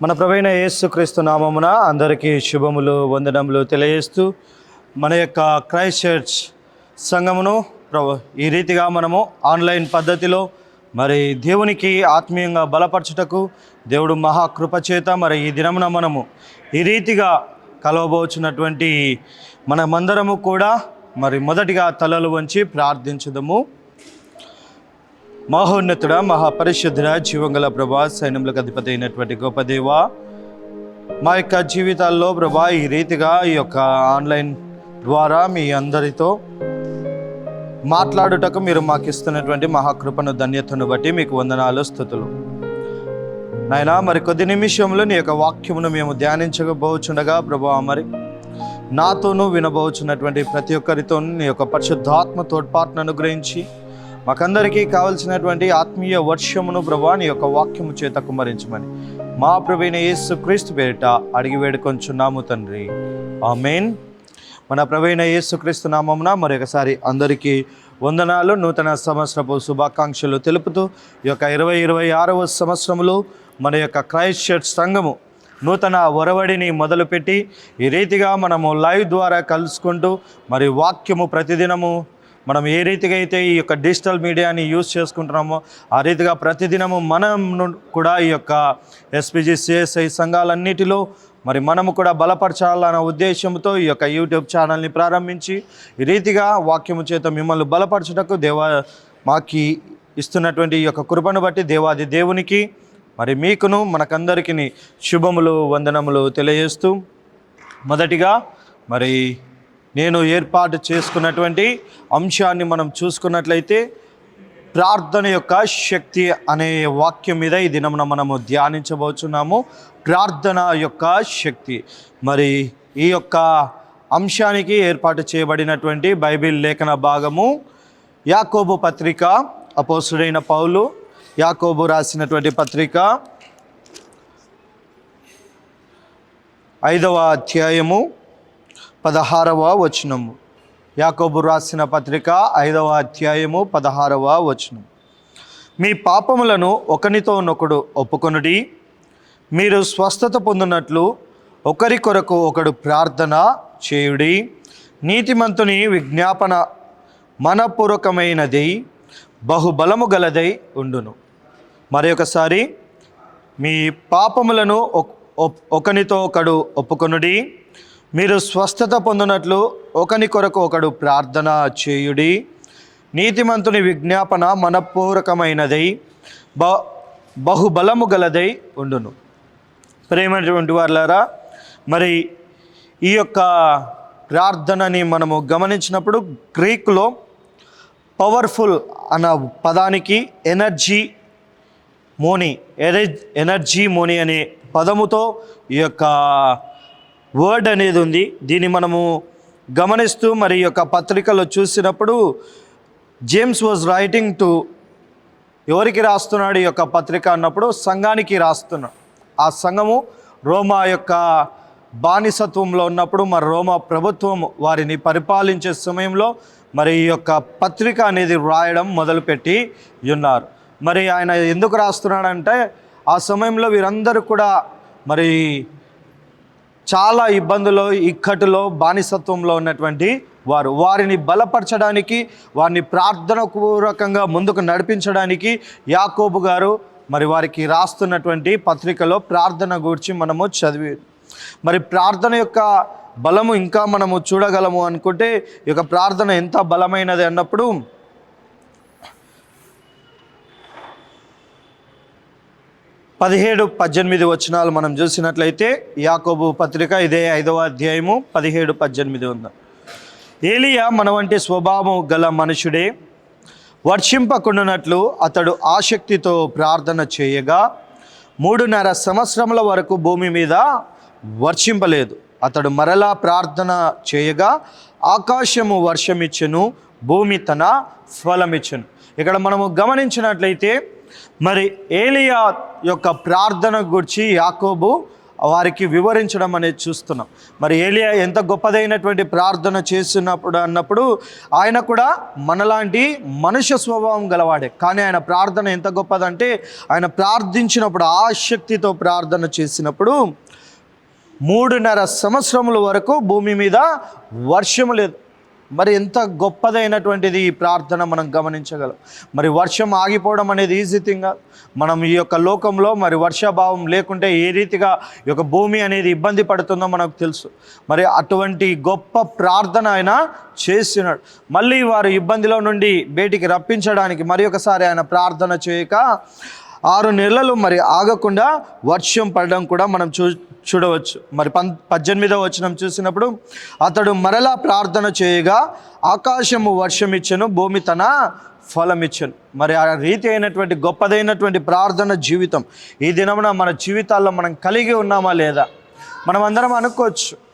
మన ప్రవీణ యేసుక్రీస్తు నామమున అందరికీ శుభములు వందనములు తెలియజేస్తూ మన యొక్క క్రైస్ట్ చర్చ్ సంఘమును ప్రభు ఈ రీతిగా మనము ఆన్లైన్ పద్ధతిలో మరి దేవునికి ఆత్మీయంగా బలపరచుటకు దేవుడు మహాకృపచేత మరి ఈ దినమున మనము ఈ రీతిగా కలవబోచున్నటువంటి మనమందరము కూడా మరి మొదటిగా తలలు వంచి ప్రార్థించుదము. మహోన్నతుడ మహాపరిశుద్ధుడ జీవంగల ప్రభా సైన్యములకు అధిపతి అయినటువంటి గొప్ప దేవ. మా యొక్క జీవితాల్లో ప్రభా ఈ రీతిగా ఈ యొక్క ఆన్లైన్ ద్వారా మీ అందరితో మాట్లాడుటకు మీరు మాకు ఇస్తున్నటువంటి మహాకృపను ధన్యతను బట్టి మీకు వందనాలు స్థుతులు. నాయన మరి కొద్ది నిమిషంలో నీ యొక్క వాక్యమును మేము ధ్యానించబోచుండగా ప్రభా మరి నాతోనూ వినబోచున్నటువంటి ప్రతి ఒక్కరితో నీ యొక్క పరిశుద్ధాత్మ తోడ్పాటును అనుగ్రహించి మాకందరికీ కావలసినటువంటి ఆత్మీయ వర్షమును ప్రభా నీ యొక్క వాక్యము చేత కుమరించమని మా ప్రవీణ యేసు క్రీస్తు పేరిట అడిగి వేడుకొంచున్నాము తండ్రి. ఆమెన్. మన ప్రవీణ యేసుక్రీస్తు నామమున మరొకసారి అందరికీ వందనాలు. నూతన సంవత్సరపు శుభాకాంక్షలు తెలుపుతూ ఈ యొక్క ఇరవై ఇరవై ఆరవ సంవత్సరంలో మన యొక్క క్రైస్ట్ చర్చ్ సంఘము నూతన ఒరవడిని మొదలుపెట్టి ఈ రీతిగా మనము లైవ్ ద్వారా కలుసుకుంటూ మరి వాక్యము ప్రతిదినము మనం ఏ రీతిగా అయితే ఈ యొక్క డిజిటల్ మీడియాని యూజ్ చేసుకుంటున్నామో ఆ రీతిగా ప్రతిదినము మనం కూడా ఈ యొక్క ఎస్పీజీ సిఎస్ఐ సంఘాలన్నిటిలో మరి మనము కూడా బలపరచాలన్న ఉద్దేశంతో ఈ యొక్క యూట్యూబ్ ఛానల్ని ప్రారంభించి ఈ రీతిగా వాక్యము చేత మిమ్మల్ని బలపరచుటకు దేవా మాకి ఇస్తున్నటువంటి ఈ యొక్క కృపను బట్టి దేవాది దేవునికి మరి మీకును మనకందరికీ శుభములు వందనములు తెలియజేస్తూ మొదటిగా మరి నేను ఏర్పాటు చేసుకున్నటువంటి అంశాన్ని మనం చూసుకున్నట్లయితే ప్రార్థన యొక్క శక్తి అనే వాక్యం మీద ఈ దినమున మనము ధ్యానించబోతున్నాము ప్రార్థన యొక్క శక్తి. మరి ఈ యొక్క అంశానికి ఏర్పాటు చేయబడినటువంటి బైబిల్ లేఖన భాగము యాకోబు పత్రిక అపోసుడైన పౌలు యాకోబు రాసినటువంటి పత్రిక ఐదవ అధ్యాయము పదహారవ వచనము. యాకోబు రాసిన పత్రిక ఐదవ అధ్యాయము పదహారవ వచనం. మీ పాపములను ఒకనితోనొకడు ఒప్పుకొనుడి. మీరు స్వస్థత పొందినట్లు ఒకరి కొరకు ఒకడు ప్రార్థన చేయుడి. నీతిమంతుని విజ్ఞాపన మనపూర్వకమైనది బహుబలము గలదై ఉండును. మరి ఒకసారి మీ పాపములను ఒక్- ఒప్- ఒకనితో ఒకడు ఒప్పుకొనుడి. మీరు స్వస్థత పొందినట్లు ఒకని కొరకు ఒకడు ప్రార్థన చేయుడి. నీతిమంతుని విజ్ఞాపన మనపూర్వకమైనదై బ బహుబలము గలదై ఉండును. ప్రేమైనటువంటి వాళ్ళారా మరి ఈ యొక్క ప్రార్థనని మనము గమనించినప్పుడు గ్రీకులో పవర్ఫుల్ అన్న పదానికి ఎనర్జీ మోని ఎనర్జీ మోని అనే పదముతో ఈ యొక్క వర్డ్ అనేది ఉంది. దీన్ని మనము గమనిస్తూ మరి యొక్క పత్రికలో చూసినప్పుడు జేమ్స్ వాజ్ రైటింగ్ టు ఎవరికి రాస్తున్నాడు ఈ యొక్క పత్రిక అన్నప్పుడు సంఘానికి రాస్తున్నాడు ఆ సంఘము రోమా యొక్క బానిసత్వంలో ఉన్నప్పుడు మరి రోమా ప్రభుత్వం వారిని పరిపాలించే సమయంలో మరి ఈ యొక్క పత్రిక అనేది రాయడం మొదలుపెట్టి ఉన్నారు. మరి ఆయన ఎందుకు రాస్తున్నాడంటే ఆ సమయంలో వీరందరూ కూడా మరి చాలా ఇబ్బందులు ఇక్కటిలో బానిసత్వంలో ఉన్నటువంటి వారు. వారిని బలపరచడానికి వారిని ప్రార్థన పూర్వకంగా ముందుకు నడిపించడానికి యాకోబు గారు మరి వారికి రాస్తున్నటువంటి పత్రికలో ప్రార్థన గురించి మనము చదివి మరి ప్రార్థన యొక్క బలము ఇంకా మనము చూడగలము అనుకుంటే ఈ యొక్క ప్రార్థన ఎంత బలమైనది అన్నప్పుడు పదిహేడు పద్దెనిమిది వచనాలు మనం చూసినట్లయితే యాకోబు పత్రిక ఇదే ఐదవ అధ్యాయము పదిహేడు పద్దెనిమిది ఉంది ఏలియా మన వంటి స్వభావం గల మనుషుడే వర్షింపకుండానట్లు అతడు ఆసక్తితో ప్రార్థన చేయగా మూడున్నర సంవత్సరముల వరకు భూమి మీద వర్షింపలేదు. అతడు మరలా ప్రార్థన చేయగా ఆకాశము వర్షమిచ్చెను భూమి తన ఫలమిచ్చను. ఇక్కడ మనము గమనించినట్లయితే మరి ఏలియా యొక్క ప్రార్థన గురించి యాకోబు వారికి వివరించడం అనేది చూస్తున్నాం. మరి ఏలియా ఎంత గొప్పదైనటువంటి ప్రార్థన చేస్తున్నప్పుడు అన్నప్పుడు ఆయన కూడా మనలాంటి మనుష్య స్వభావం గలవాడే. కానీ ఆయన ప్రార్థన ఎంత గొప్పదంటే ఆయన ప్రార్థించినప్పుడు ఆసక్తితో ప్రార్థన చేసినప్పుడు మూడున్నర సంవత్సరముల వరకు భూమి మీద వర్షము లేదు. మరి ఎంత గొప్పదైనటువంటిది ఈ ప్రార్థన మనం గమనించగలం. మరి వర్షం ఆగిపోవడం అనేది ఈజీ థింగ్ మనం ఈ యొక్క లోకంలో మరి వర్షాభావం లేకుంటే ఏ రీతిగా ఈ యొక్క భూమి అనేది ఇబ్బంది పడుతుందో మనకు తెలుసు. మరి అటువంటి గొప్ప ప్రార్థన ఆయన చేస్తున్నాడు మళ్ళీ వారు ఇబ్బందిలో నుండి బయటికి రప్పించడానికి మరి ఒకసారి ఆయన ప్రార్థన చేయక ఆరు నెలలు మరి ఆగకుండా వర్షం పడడం కూడా మనం చూ చూడవచ్చు. మరి పం పద్దెనిమిదవ వచనం చూసినప్పుడు అతడు మరలా ప్రార్థన చేయగా ఆకాశము వర్షం ఇచ్చను భూమి తన ఫలం ఇచ్చను మరి ఆ రీతి అయినటువంటి గొప్పదైనటువంటి ప్రార్థన జీవితం ఈ దినమున మన జీవితాల్లో మనం కలిగి ఉన్నామా లేదా? మనం అందరం అనుకోవచ్చు.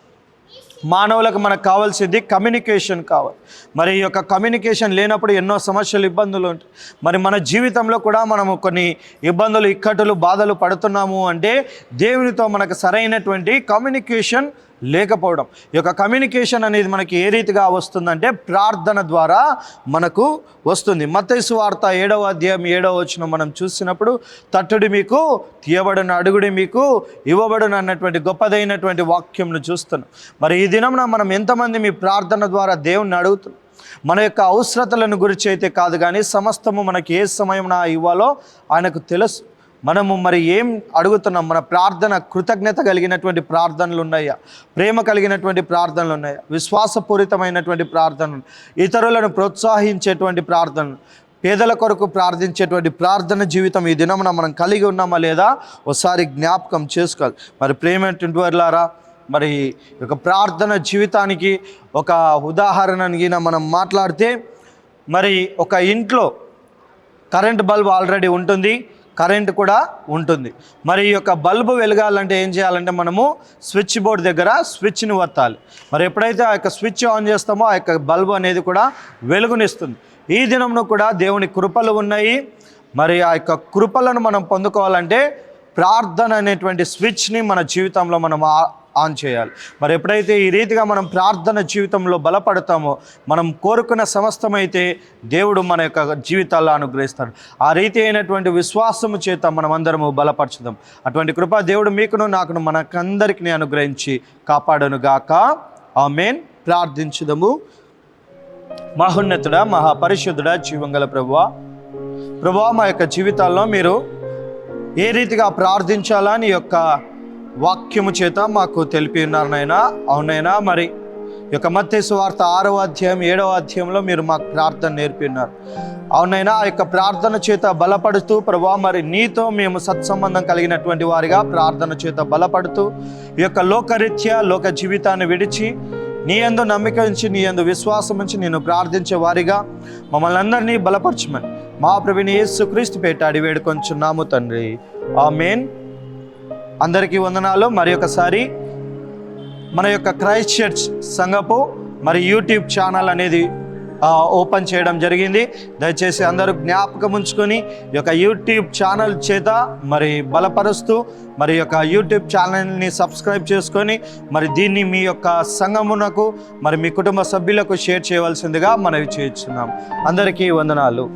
మానవులకు మనకు కావాల్సింది కమ్యూనికేషన్ కావాలి. మరి ఈ యొక్క కమ్యూనికేషన్ లేనప్పుడు ఎన్నో సమస్యలు ఇబ్బందులు ఉంటాయి. మరి మన జీవితంలో కూడా మనము కొన్ని ఇబ్బందులు ఇక్కట్టులు బాధలు పడుతున్నాము అంటే దేవునితో మనకు సరైనటువంటి కమ్యూనికేషన్ లేకపోవడం. ఈ యొక్క కమ్యూనికేషన్ అనేది మనకి ఏ రీతిగా వస్తుందంటే ప్రార్థన ద్వారా మనకు వస్తుంది. మత్తైసు వార్త ఏడవ అధ్యాయం ఏడవ వచ్చిన మనం చూసినప్పుడు తట్టుడి మీకు తీయబడిన అడుగుడి మీకు ఇవ్వబడిన అన్నటువంటి గొప్పదైనటువంటి వాక్యంను చూస్తున్నాం. మరి ఈ దినం మనం ఎంతమంది మీ ప్రార్థన ద్వారా దేవుణ్ణి అడుగుతున్నాం? మన యొక్క అవసరతలను గురించి అయితే కాదు కానీ సమస్తము మనకి ఏ సమయం ఇవ్వాలో ఆయనకు తెలుసు. మనము మరి ఏం అడుగుతున్నాం? మన ప్రార్థన కృతజ్ఞత కలిగినటువంటి ప్రార్థనలు ఉన్నాయా? ప్రేమ కలిగినటువంటి ప్రార్థనలు ఉన్నాయా? విశ్వాసపూరితమైనటువంటి ప్రార్థనలు ఇతరులను ప్రోత్సహించేటువంటి ప్రార్థనలు పేదల కొరకు ప్రార్థించేటువంటి ప్రార్థన జీవితం ఈ దినమున మనం కలిగి ఉన్నామా లేదా? ఒకసారి జ్ఞాపకం చేసుకోవాలి. మరి ప్రేమ వర్లారా మరి ఒక ప్రార్థన జీవితానికి ఒక ఉదాహరణగా మనం మాట్లాడితే మరి ఒక ఇంట్లో కరెంట్ బల్బ్ ఆల్రెడీ ఉంటుంది. కరెంట్ కూడా ఉంటుంది. మరి ఈ యొక్క బల్బు వెలగాలంటే ఏం చేయాలంటే మనము స్విచ్ బోర్డ్ దగ్గర స్విచ్ని వత్తాలి. మరి ఎప్పుడైతే ఆ యొక్క స్విచ్ ఆన్ చేస్తామో ఆ యొక్క బల్బు అనేది కూడా వెలుగునిస్తుంది. ఈ దినంలో కూడా దేవుని కృపలు ఉన్నాయి. మరి ఆ యొక్క కృపలను మనం పొందుకోవాలంటే ప్రార్థన అనేటువంటి స్విచ్ని మన జీవితంలో మనం ఆ- ఆన్ చేయాలి. మరి ఎప్పుడైతే ఈ రీతిగా మనం ప్రార్థన జీవితంలో బలపడతామో మనం కోరుకున్న సమస్తమైతే దేవుడు మన యొక్క జీవితాల్లో అనుగ్రహిస్తాడు. ఆ రీతి అయినటువంటి విశ్వాసము చేత మనం అందరము బలపరచుదాం. అటువంటి కృప దేవుడు మీకును నాకును మనకందరికీ అనుగ్రహించి కాపాడను గాక మెయిన్ ప్రార్థించుదము. మహోన్నతుడ మహాపరిశుద్ధుడ జీవంగల ప్రభువా. ప్రభువా మా యొక్క జీవితాల్లో మీరు ఏ రీతిగా ప్రార్థించాలా నీ యొక్క వాక్యము చేత మాకు తెలిపి ఉన్నారు నాయనా. అవునైనా మరి? ఈ యొక్క మత్తేసు వార్త ఆరవ అధ్యాయం ఏడవ అధ్యాయంలో మీరు మాకు ప్రార్థన నేర్పి ఉన్నారు. అవునైనా ఆ యొక్క ప్రార్థన చేత బలపడుతూ ప్రభా మరి నీతో మేము సత్సంబంధం కలిగినటువంటి వారిగా ప్రార్థన చేత బలపడుతూ ఈ యొక్క లోకరీత్యా లోక జీవితాన్ని విడిచి నీ ఎందు నమ్మిక ఉంచి నీ యందు విశ్వాసం ఉంచి నేను ప్రార్థించే వారిగా మమ్మల్ని అందరినీ బలపరచమని మా ప్రభుని యేసుక్రీస్తు పేట అడివేడు తండ్రి తండ్రి. ఆమెన్. అందరికీ వందనాలు. మరి ఒకసారి మన యొక్క క్రైస్ట్ చర్చ్ సంఘపు మరి యూట్యూబ్ ఛానల్ అనేది ఓపెన్ చేయడం జరిగింది. దయచేసి అందరూ జ్ఞాపకం ఉంచుకొని ఈ యొక్క యూట్యూబ్ ఛానల్ చేత మరి బలపరుస్తూ మరి యొక్క యూట్యూబ్ ఛానల్ని సబ్స్క్రైబ్ చేసుకొని మరి దీన్ని మీ యొక్క సంఘమునకు మరి మీ కుటుంబ సభ్యులకు షేర్ చేయవలసిందిగా మనవి చేస్తున్నాం. అందరికీ వందనాలు.